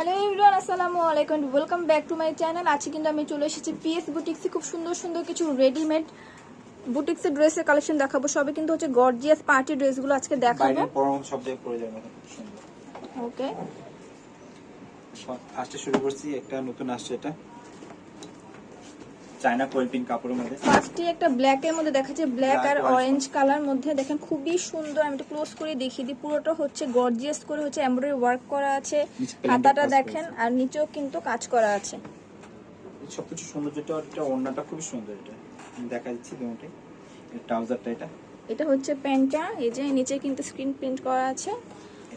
Hello everyone আসসালামু আলাইকুম welcome back to my channel আজকে কিন্তু আমি চলে এসেছি পিএস বুটিক্সে খুব সুন্দর সুন্দর কিছু রেডিমেড বুটিক্সের ড্রেসের কালেকশন দেখাবো। সবে কিন্তু হচ্ছে গর্জিয়াস পার্টি ড্রেসগুলো আজকে দেখাবো। ওকে ফার্স্টে শুরু করছি একটা নতুন আসছে এটা। চায়না কোয়েলপিন কাপড়ের মধ্যে। ফার্স্টে একটা ব্ল্যাক এর মধ্যে দেখাচ্ছে। ব্ল্যাক আর অরেঞ্জ কালার মধ্যে দেখেন খুবই সুন্দর। আমি একটু ক্লোজ করে দেখিয়ে দিই। পুরোটা হচ্ছে গর্জিয়াস করে হচ্ছে এমব্রয়ডারি ওয়ার্ক করা আছে। হাতাটা দেখেন আর নিচেও কিন্তু কাজ করা আছে। সবকিছু সৌন্দর্যটা এটা ওড়নাটা খুবই সুন্দর এটা। দেখা দিচ্ছি দুটোই ট্রাউজারটা এটা। এটা হচ্ছে প্যান্টটা। এই যে নিচে কিন্তু স্ক্রিন প্রিন্ট করা আছে।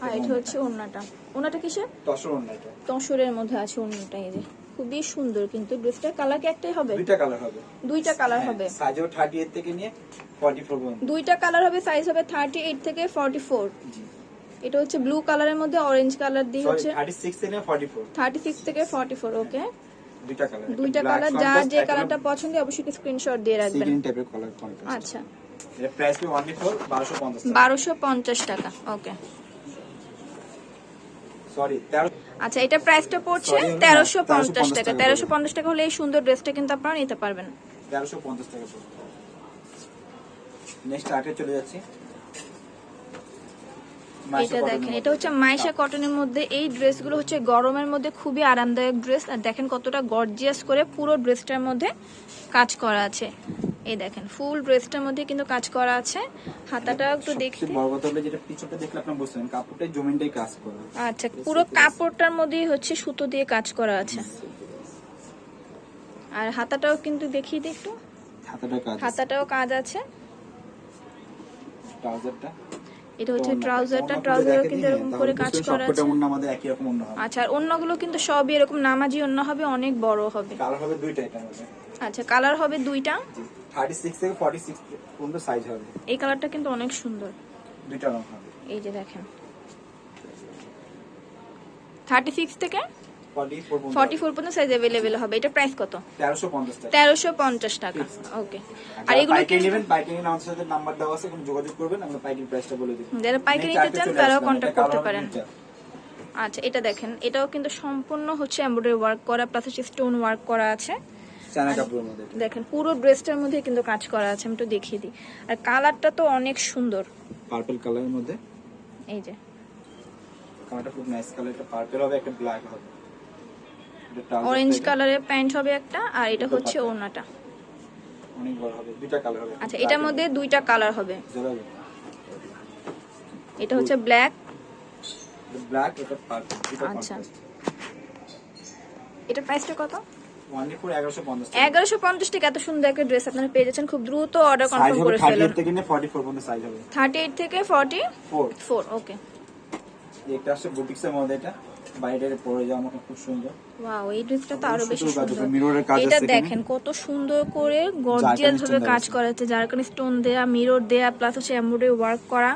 আর এটা হচ্ছে ওড়নাটা। ওড়নাটা কিসের? তসর ওড়না এটা। তসরের মধ্যে আছে ওড়নাটা এই যে। খুবই সুন্দর কিন্তু ড্রেসটার কালার কি একটাই হবে? দুইটা কালার হবে। দুইটা কালার হবে। সাইজও থার্টি এইট থেকে নিয়ে ফর্টি ফোর পর্যন্ত। দুইটা কালার হবে সাইজ হবে থার্টি এইট থেকে ফর্টি ফোর জি। এটা হচ্ছে ব্লু কালারের মধ্যে অরেঞ্জ কালার দিয়ে হচ্ছে থার্টি সিক্স থেকে নিয়ে ফর্টি ফোর থার্টি সিক্স থেকে ফর্টি ফোর ওকে দুইটা কালার দুইটা কালার যার যে কালারটা পছন্দ অবশ্যই স্ক্রিনশট দিয়ে রাখবেন। সিগ্রিন টাইপের কালার আচ্ছা। এটা প্রাইস বারোশো পঞ্চাশ বারোশো পঞ্চাশ টাকা ওকে সরি আচ্ছা এটা প্রাইসটা পড়ছে Sorry, হলো না, তেরোশো পঞ্চাশ 1350 টাকা। টাকা তেরোশো পঞ্চাশ টাকা হলে এই সুন্দর ড্রেসটা কিন্তু আপনারা নিতে পারবেন। তেরোশো পঞ্চাশ টাকা নেক্সট আটে চলে যাচ্ছি। এটা দেখেন এটা হচ্ছে মাইশা কটনের মধ্যে। এই ড্রেসগুলো হচ্ছে গরমের মধ্যে খুবই আরামদায়ক ড্রেস। আর দেখেন কতটা গর্জিয়াস করে পুরো ড্রেসটার মধ্যে কাজ করা আছে। এই দেখেন ফুল ড্রেসটার মধ্যে কিন্তু কাজ করা আছে। হাতাটা একটু দেখি। বড় কথা হলো যেটা পিছনটা দেখলে আপনার বুঝতেন কাপড়টাই জমিনটাই কাজ করে। আচ্ছা পুরো কাপড়টার মধ্যেই হচ্ছে সুতো দিয়ে কাজ করা আছে। আর হাতাটাও কিন্তু দেখিয়ে দিই একটু। হাতাটা কাজ হাতাটাও কাজ আছে। ট্রাউজারটা? এটা হচ্ছে ট্রাউজারটা ট্রাউজারও কিন্তু এরকম করে কাজ করা আছে। অন্য আমাদের একই রকম অন্য হবে। আচ্ছা আর অন্যগুলো কিন্তু সবই এরকম নামাজি অন্য হবে অনেক বড় হবে। কালার হবে দুইটা এটা আচ্ছা কালার হবে দুইটা। থার্টি সিক্স থেকে ফর্টি সিক্স পর্যন্ত সাইজ হবে। এই কালারটা কিন্তু অনেক সুন্দর। দুইটা রং হবে। এই যে দেখেন। থার্টি সিক্স থেকে ফর্টি ফোর পর্যন্ত সাইজ অ্যাভেলেবেল হবে। এটা প্রাইস কত? তেরোশো পঞ্চাশ টাকা। ওকে আর এগুলো পাইকারি নেবেন পাইকারি নিলে আমাদের সাথে নাম্বার দেওয়া আছে যোগাযোগ করবেন আমরা পাইকারি প্রাইসটা বলে দিই যারা পাইকারি নিতে চান তারাও কন্ট্যাক্ট করতে পারেন। আচ্ছা এটা দেখেন। এটাও কিন্তু সম্পূর্ণ হচ্ছে এমব্রয়ডারি ওয়ার্ক করা প্লাস হচ্ছে স্টোন ওয়ার্ক করা আছে। চায়না কাপড়ের মধ্যে দেখেন পুরো ড্রেসটার মধ্যে কিন্তু কাজ করা আছে আমি একটু দেখিয়ে দিই। আর কালারটা তো অনেক সুন্দর। পার্পল কালারের মধ্যে? এই যে। কালারটা খুব নাইস কালার একটা পার্পল হবে একটা ব্ল্যাক হবে। এটা অরেঞ্জ কালারের প্যান্ট হবে একটা আর এটা হচ্ছে ওড়নাটা। অনেক বড় হবে দুইটা কালার হবে। আচ্ছা এটার মধ্যে দুইটা কালার হবে। এটা হচ্ছে ব্ল্যাক ব্ল্যাক এটা পার্পল আচ্ছা। এটা প্রাইসটা কত? এগারোশো পঞ্চাশ টাকা এত সুন্দর একটা ড্রেস আপনারা পেয়ে যাচ্ছেন। খুব দ্রুত অর্ডার কনফার্ম করে থার্টি ফেলুন। এইট থেকে ফর্টি ফোর পর্যন্ত সাইজ হবে। থার্টি এইট থেকে ফর্টি ফোর ফোর ওকে একটা আসছে বুটিক্সের মধ্যে এটা বাইরে পরে যাওয়া খুব সুন্দর। ওয়াও এই ড্রেসটা তো আরও বেশি সুন্দর। কাজ এটা দেখেন কত সুন্দর করে গর্জিয়াস ভাবে কাজ করা যার কারণে স্টোন দেয়া মিরর দেয়া প্লাস হচ্ছে এমব্রয়ডারি ওয়ার্ক করা।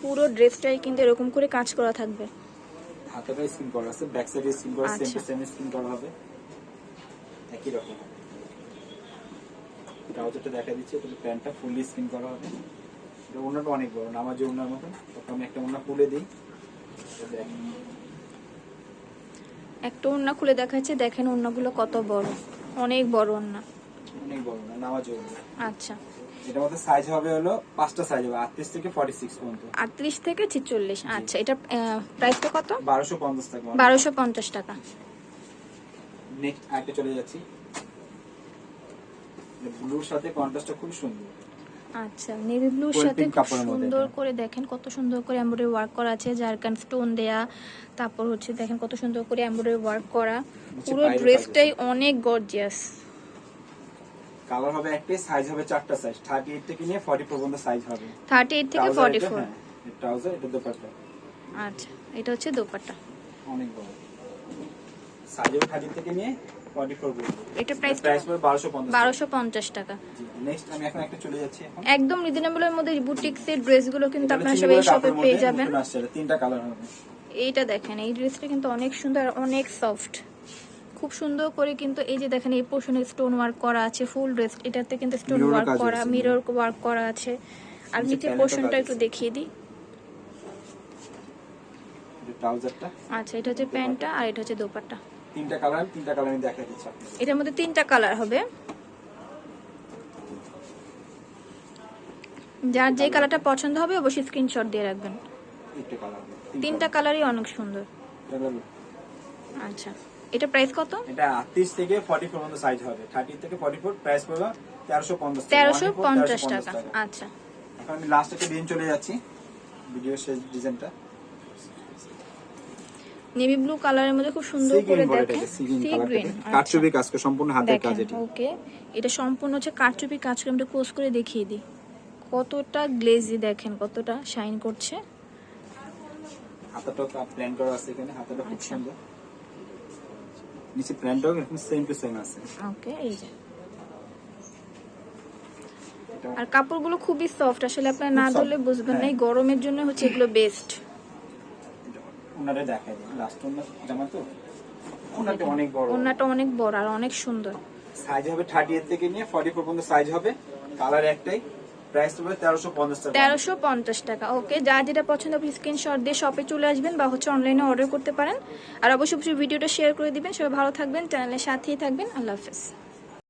পুরো ড্রেসটাই কিন্তু এরকম করে কাজ করা থাকবে। হাতাটা স্কিন করা আছে ব্যাক সাইডে স্কিন করা সেম সেম স্কিন করা হবে। একই রকম। ট্রাউজারটা দেখা দিচ্ছে তাহলে প্যান্টটা ফুললি স্কিন করা হবে। এটা ওনাটা অনেক বড় ওনার মতন। তখন আমি একটা ওনা খুলে দিই। একটা ওড়না খুলে দেখাচ্ছে দেখেন ওড়নাগুলো কত বড়। অনেক বড় ওড়না। অনেক বড় না ওনা আচ্ছা। এটার মধ্যে সাইজ হবে হলো পাঁচটা সাইজ হবে আটত্রিশ থেকে ফর্টি সিক্স পর্যন্ত। আটত্রিশ থেকে ছিচল্লিশ আচ্ছা। এটা প্রাইসটা কত? বারোশো পঞ্চাশ টাকা। বারোশো পঞ্চাশ টাকা। নেক্সট আরেকটা চলে যাচ্ছি। ব্লুর সাথে কন্ট্রাস্টটা খুব সুন্দর। আচ্ছা নেভি ব্লুর সাথে খুব সুন্দর করে দেখেন কত সুন্দর করে এমব্রয়ডারি ওয়ার্ক করা আছে জারকান স্টোন দেয়া তারপর হচ্ছে দেখেন কত সুন্দর করে এমব্রয়ডারি ওয়ার্ক করা। পুরো ড্রেসটাই অনেক গর্জিয়াস কালার হবে একটাই সাইজ হবে চারটা সাইজ থার্টি এইট থেকে নিয়ে ফর্টি পর্যন্ত সাইজ হবে। থার্টি এইট থেকে ফর্টি ফোর ট্রাউজার এটা দোপাট্টা। আচ্ছা এটা হচ্ছে দোপাট্টা। অনেক বড়। সাইজ হবে থার্টি থেকে নিয়ে ফোর পর্যন্ত এটা প্রাইস প্রাইস পড়বে বারোশো পঞ্চাশ বারোশো পঞ্চাশ টাকা। নেক্সট আমি এখন একটা চলে যাচ্ছি এখন। একদম রিজনেবলের মধ্যে বুটিক্সের ড্রেসগুলো কিন্তু এটা আপনারা সবাই শপে পেয়ে যাবেন। তিনটা কালার হবে এইটা দেখেন এই ড্রেসটা কিন্তু অনেক সুন্দর অনেক সফট খুব সুন্দর করে কিন্তু এই যে দেখেন এই পোর্শনে স্টোন ওয়ার্ক করা আছে ফুল ড্রেস এটাতে কিন্তু স্টোন ওয়ার্ক করা মিরর ওয়ার্ক করা আছে। আর নিচে নিচে পোর্শনটা একটু দেখিয়ে দিই। আচ্ছা এটা হচ্ছে প্যান্টটা আর এটা হচ্ছে দোপাট্টা। তিনটা কালার তিনটা কালার আমি দেখাই দিচ্ছি এটার মধ্যে তিনটা কালার হবে। যার যে কালারটা পছন্দ হবে অবশ্যই স্ক্রিনশট দিয়ে রাখবেন। তিনটা কালারই অনেক সুন্দর। আচ্ছা এটা প্রাইস কত? এটা আটত্রিশ থেকে ফর্টি ফোর পর্যন্ত সাইজ হবে। থার্টি থেকে ফর্টি ফোর প্রাইস পড়বে তেরোশো পঞ্চাশ টাকা। আচ্ছা। এখন আমি লাস্ট একটা ডিজাইন চলে যাচ্ছি। ভিডিও শেষ ডিজাইনটা নেভি ব্লু কালারের মধ্যে খুব সুন্দর করে দেখেন। সি গ্রিন কালার কাজ সম্পূর্ণ হাতের কাজ দেখেন ওকে। এটা সম্পূর্ণ হচ্ছে কারচুপি কাজ করে আমরা ক্লোজ করে দেখিয়ে দিই। কতটা গ্লেজি দেখেন কতটা শাইন করছে। হাতাটাও প্ল্যান করা আছে এখানে হাতাটা খুব আচ্ছা। সুন্দর। নিচে প্ল্যানটাও এরকম সেম টু সেম আছে। ওকে এই যে। আর কাপড়গুলো খুবই সফট আসলে আপনারা না ধরলে বুঝবেন না এই গরমের জন্য হচ্ছে এগুলো বেস্ট ওনারে দেখাই দিই। লাস্ট ওনার জামা তো? ওনারটা অনেক বড়। ওড়নাটা অনেক বড় আর অনেক সুন্দর। সাইজ হবে থার্টি এইট থেকে নিয়ে ফর্টি ফোর পর্যন্ত সাইজ হবে। কালার একটাই। প্রাইস হবে তেরোশো পঞ্চাশ টাকা। তেরোশো পঞ্চাশ টাকা। ওকে যা যেটা পছন্দ আপনি স্ক্রিনশট দিয়ে শপে চলে আসবেন বা হচ্ছে অনলাইনে অর্ডার করতে পারেন। আর অবশ্যই ভিডিওটা শেয়ার করে দিবেন। সবাই ভালো থাকবেন চ্যানেলের সাথেই থাকবেন। আল্লাহ হাফেজ।